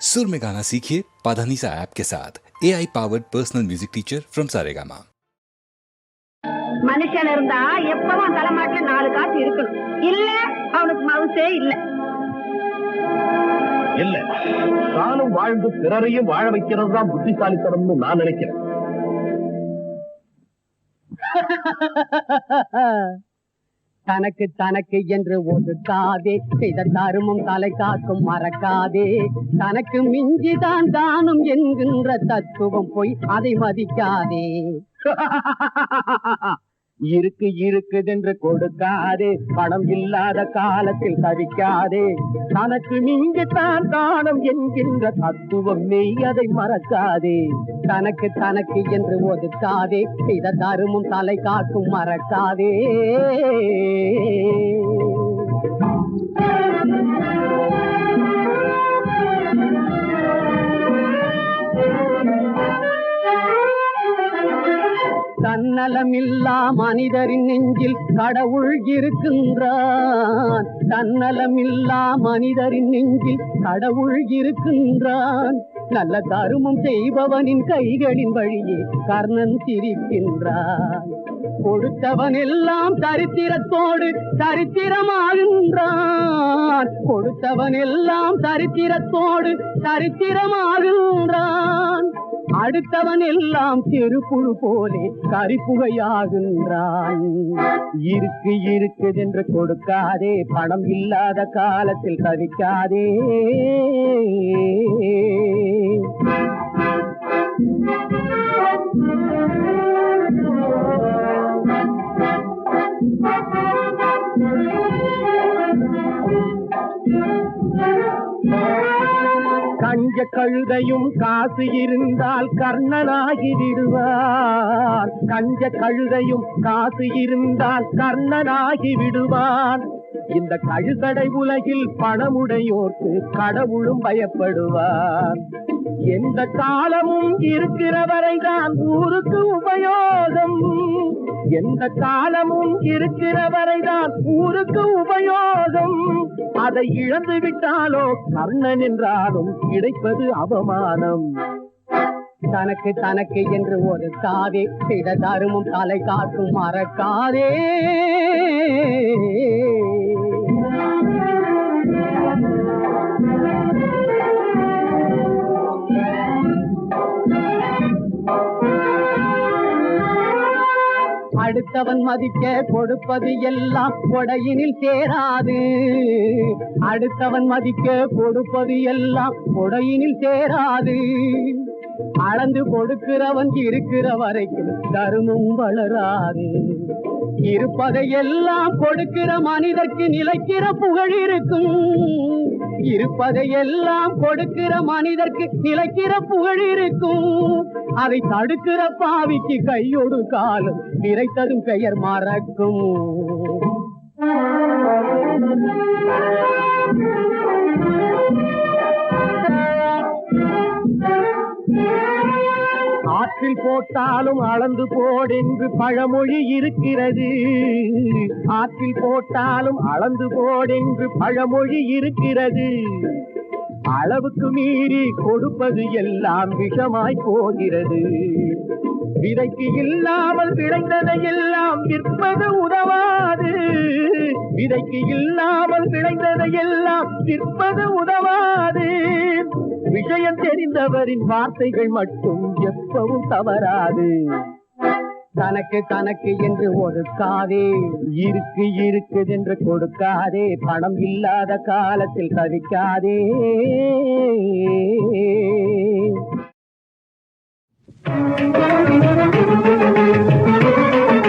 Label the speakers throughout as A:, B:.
A: सुर में गाना सीखिए पाधानीसा ऐप के साथ A I powered personal music teacher from Saregama
B: மனுஷன் இருந்தா எப்பவும் தலைமாட்டுல நாலு காசு இருக்கணும் இல்ல அவனுக்கு மவுசே இல்ல
C: இல்ல தானும் வாழ்ந்து பிறரையும் வாழ வைக்கிறது தான் புத்திசாலித்தனம்னு நான் நினைக்கிறேன்
D: தனக்கு தனக்கு என்று ஒதுக்காதே செய்த தருமம் தலை காக்கும் மறக்காதே. தனக்கு மிஞ்சிதான் தானும் என்கின்ற தத்துவம் போய் அதை மதிக்காதே. இருக்கு இருக்குதென்று கொடுக்காதே. பணம் இல்லாத காலத்தில் தவிக்காதே. தனக்கு மிஞ்சித்தான் தானம் என்கின்ற தத்துவம் மெய் அதை மறக்காதே. தனக்கு தனக்கு என்று ஒதுக்காதே. செய்த தருமும் தலை காக்கும் மறக்காதே. தன்னலமில்லா மனிதரின் நெஞ்சில் கடவுள் இருக்கின்றான். தன்னலமில்லா மனிதரின் நெஞ்சில் கடவுள் இருக்கின்றான். நல்ல தருமம் செய்பவனின் கைகளின் வழியே கர்ணன் சிரிக்கின்றான். கொடுத்தவன் எல்லாம் சரித்திரத்தோடு சரித்திரமாகின்றான் கொடுத்தவன் எல்லாம் சரித்திரத்தோடு சரித்திரமாகின்றான் அடுத்தவன் எல்லாம் தெருப்புழு போலே கரிப்புகையாகின்றான் இருக்கு இருக்குதென்று கொடுக்காதே பணம் இல்லாத காலத்தில் தவிக்காதே Thank you. கஞ்ச கழுதையும் காசு இருந்தால் கர்ணனாகி விடுவான் கஞ்ச கழுதையும் காசு இருந்தால் கர்ணனாகி விடுவான் இந்த கழுதடை உலகில் பணமுடையோர்க்கு கடவுளும் பயப்படுவான் எந்த காலமும் இருக்கிற வரைதான் ஊருக்கு உபயோகம். எந்த காலமும் இருக்கிற வரைதான் ஊருக்கு உபயோகம். அதை இழந்து விட்டாலோ கர்ணன் என்றாலும் கிடைப்பது அவமானம். தனக்கு தனக்கு என்று ஒரு காதே செய்த தருமும் தலை காக்கும் மறக்காதே. அடுத்தவன் மதிக்க கொடுப்பது எல்லாம் கொடையினில் சேராது. அடுத்தவன் மதிக்க கொடுப்பது எல்லாம் கொடையினில் சேராது. அளந்து கொடுக்கிறவன் இருக்கிற வரைக்கும் தருமம் வளராது. இருப்பதை எல்லாம் கொடுக்கிற மனிதர்க்கு நிலைக்கிற புகழ் இருக்கும். இருப்பதை எல்லாம் கொடுக்கிற மனிதர்க்கு நிலைக்கிற புகழ் இருக்கும். அதை தடுக்கிற பாவிக்கு கையொடு காலம் நிறைத்ததும் பெயர் மறக்கும். ஆற்றில் போட்டாலும் அளந்து போடென்று பழமொழி இருக்கிறது. ஆற்றில் போட்டாலும் அளந்து போடென்று பழமொழி இருக்கிறது. அளவுக்கு மீறி கொடுப்பது எல்லாம் விஷமாய் போகிறது. விதைக்கு இல்லாமல் விளைந்ததை எல்லாம் விற்பது உதவாது. விதைக்கு இல்லாமல் விளைந்ததை எல்லாம் விற்பது உதவாது. விஷயம் தெரிந்தவரின் வார்த்தைகள் மட்டும் எப்பவும் தவறாது. தனக்கு தனக்கு என்று ஒதுக்காதே. இருக்கு இருக்குதென்று கொடுக்காதே. பணம் இல்லாத காலத்தில்
E: கவிக்காதே Thank you.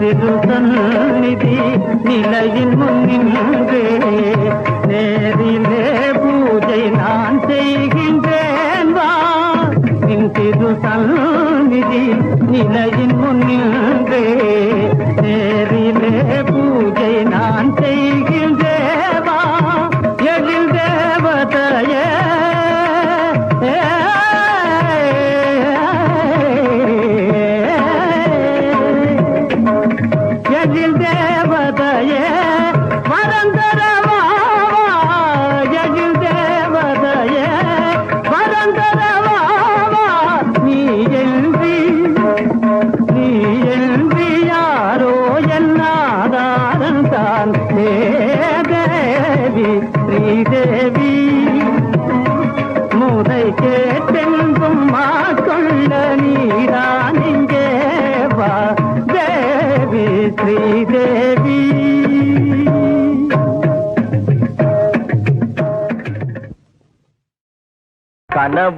E: நின் திரு சந்நிதி நிலையின் முன்னின்றே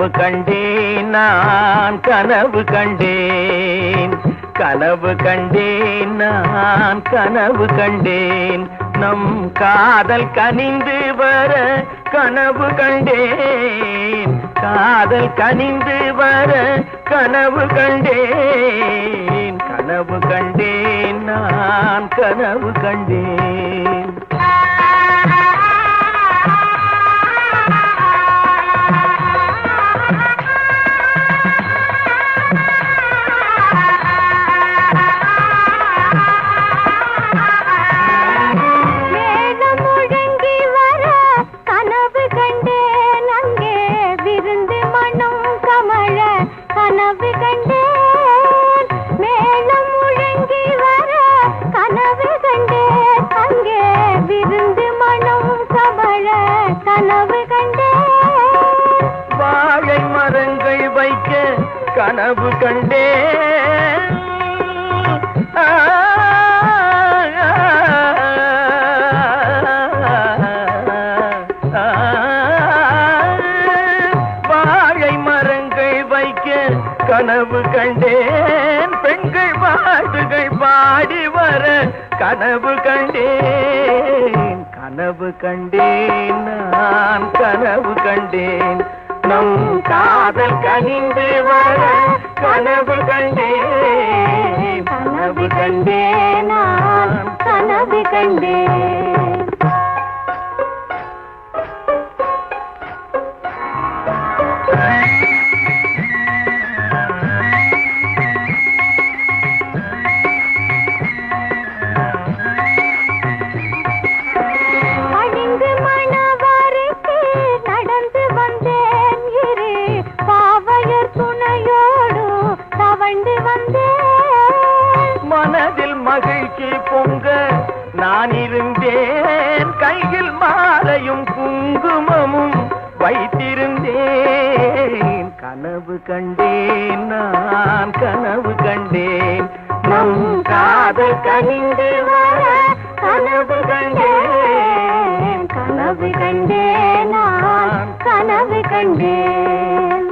E: கனவு கண்டேன் நான் கனவு கண்டேன். கனவு கண்டேன் நான் கனவு கண்டேன். நம் காதல் கனிந்து வர கனவு கண்டேன். காதல் கனிந்து வர கனவு கண்டேன். கனவு கண்டேன் நான் கனவு கண்டேன்.
F: கனவு கண்டே
E: வாழை மரங்கள் வைக்க கனவு கண்டேன் பெண்கள் பாட்டுகள் பாடி வர கனவு கண்டேன் கனவு கண்டேன் நான் கனவு கண்டேன் நம் காதல் கனிந்து வர கனவு கண்டேன்
F: கனவு கண்டேன் நான் கனவு கண்டேன்
E: பொங்க நான் இருந்தேன். கையில் மாலையும் குங்குமமும் வைத்திருந்தேன். கனவு கண்டேன் நான் கனவு கண்டேன். நம் காதல் கனிந்து வர கனவு கண்டேன்.
F: கனவு கண்டேன் நான் கனவு கண்டேன்.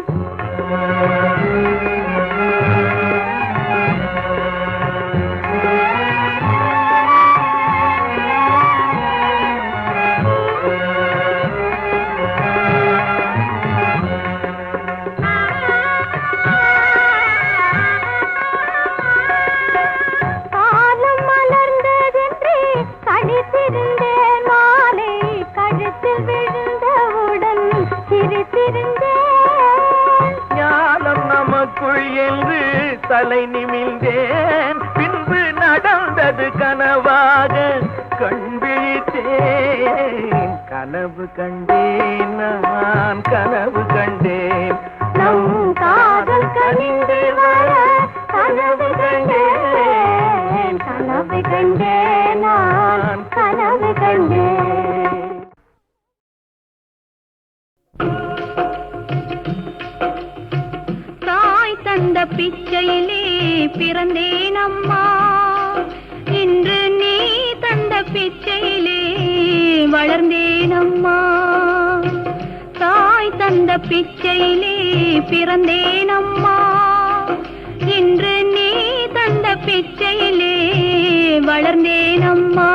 G: பிச்சையிலே பிறந்தேன் அம்மா இன்று நீ தந்த பிச்சையிலே வளர்ந்தேன் அம்மா தாய் தந்த பிச்சையிலே பிறந்தேன் அம்மா இன்று நீ தந்த பிச்சையிலே வளர்ந்தேன் அம்மா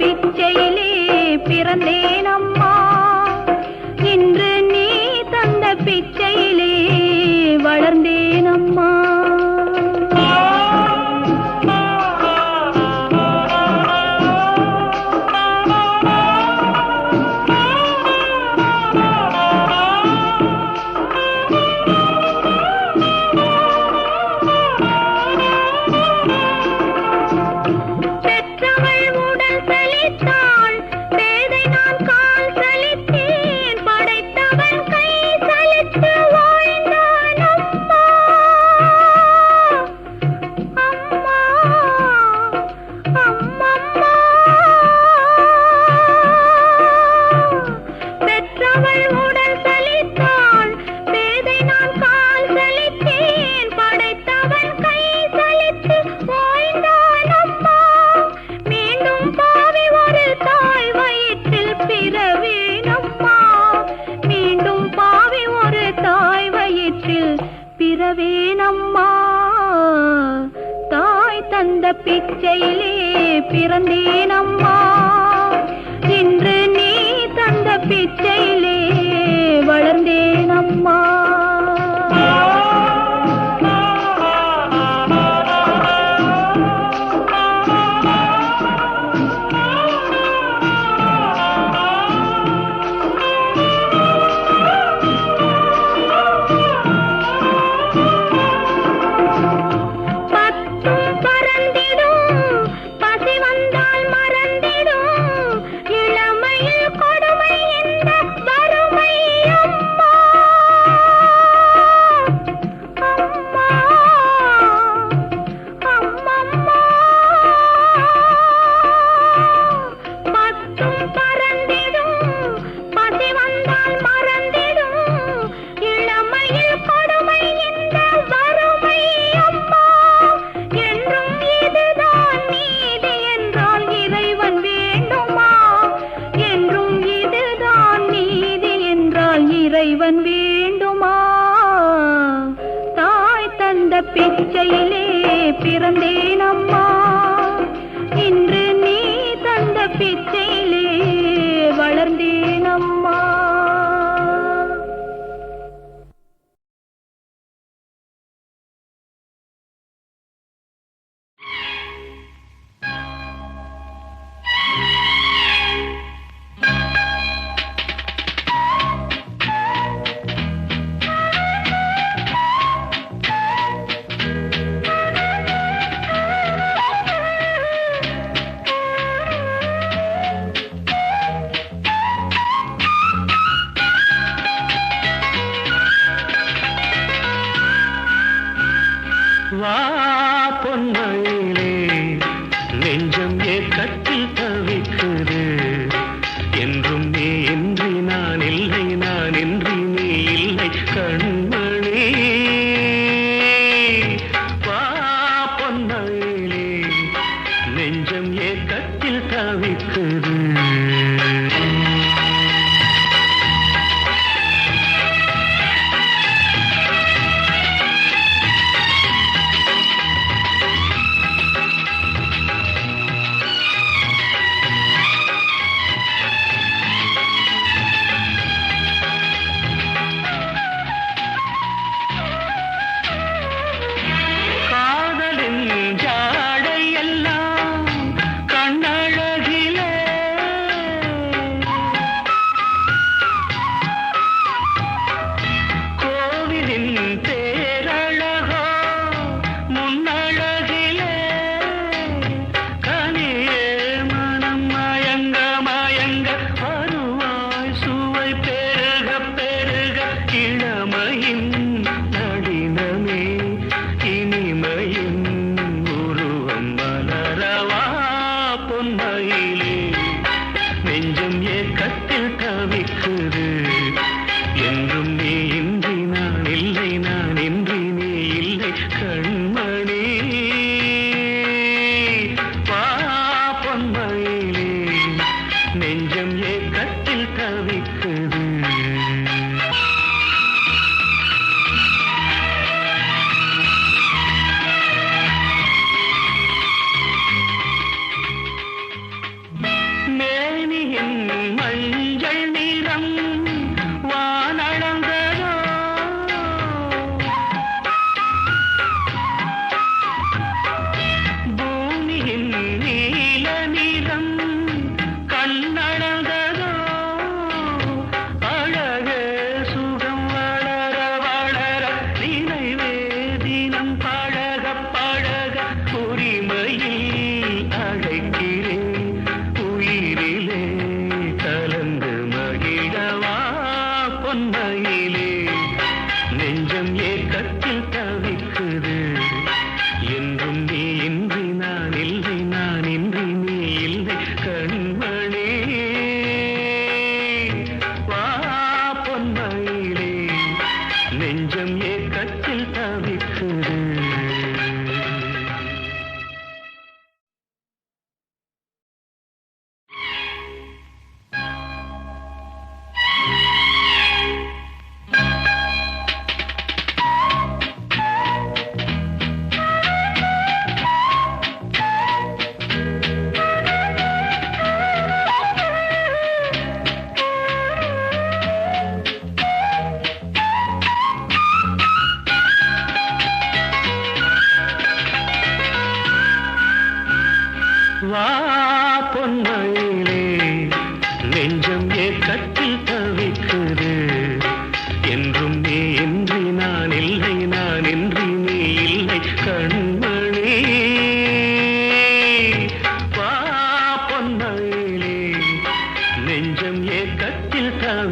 G: பிச்சையிலே பிறந்தேனோ? பிச்சையிலே பிறந்தேன் அம்மா இன்று நீ தந்த பிச்சையிலே வளர்ந்தேன். இறைவன் வேண்டுமா? தாய் தந்த பிச்சையிலே பிறந்தேன் அம்மா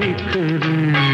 H: அடித்தது